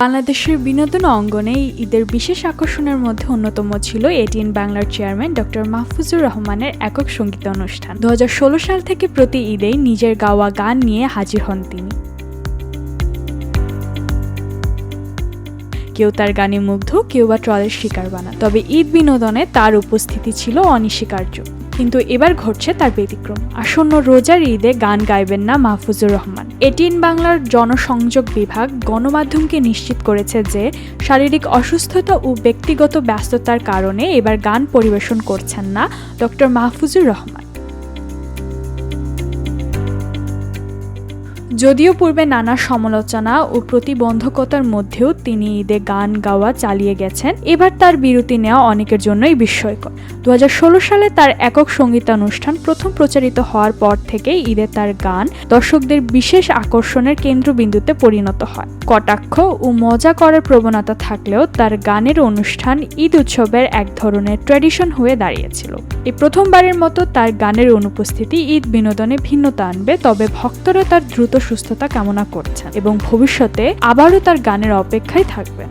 বাংলাদেশের বিনোদন অঙ্গনে ঈদের বিশেষ আকর্ষণের মধ্যে অন্যতম ছিল এটিএন বাংলার চেয়ারম্যান ডক্টর মাহফুজুর রহমানের একক সংগীত অনুষ্ঠান। দু হাজার ষোলো সাল থেকে প্রতি ঈদেই নিজের গাওয়া গান নিয়ে হাজির হন তিনি। কেউ তার গানে মুগ্ধ, কেউ বা ট্রলের শিকার বানা। তবে ঈদ বিনোদনে তার উপস্থিতি ছিল অনস্বীকার্য। কিন্তু এবার ঘটছে তার ব্যতিক্রম। আসন্ন রোজার ঈদে গান গাইবেন না মাহফুজুর রহমান। এটিএন বাংলার জনসংযোগ বিভাগ গণমাধ্যমকে নিশ্চিত করেছে যে, শারীরিক অসুস্থতা ও ব্যক্তিগত ব্যস্ততার কারণে এবার গান পরিবেশন করছেন না ডক্টর মাহফুজুর রহমান। যদিও পূর্বে নানা সমালোচনা ও প্রতিবন্ধকতার মধ্যেও তিনি ঈদে গান গাওয়া চালিয়ে গেছেন, এবার তার বিরতি নেওয়া অনেকের জন্যই বিস্ময়কর। দুহাজার ষোলো সালে তার একক সঙ্গীতানুষ্ঠান প্রথম প্রচারিত হওয়ার পর থেকেই ঈদে তার গান দর্শকদের বিশেষ আকর্ষণের কেন্দ্রবিন্দুতে পরিণত হয়। কটাক্ষ ও মজা করার প্রবণতা থাকলেও তার গানের অনুষ্ঠান ঈদ উৎসবের এক ধরনের ট্র্যাডিশন হয়ে দাঁড়িয়েছিল। এই প্রথমবারের মতো তার গানের অনুপস্থিতি ঈদ বিনোদনে ভিন্নতা আনবে, তবে ভক্তরা তার দ্রুত সুস্থতা কামনা করছেন এবং ভবিষ্যতে আবারও তার গানের অপেক্ষায় থাকবেন।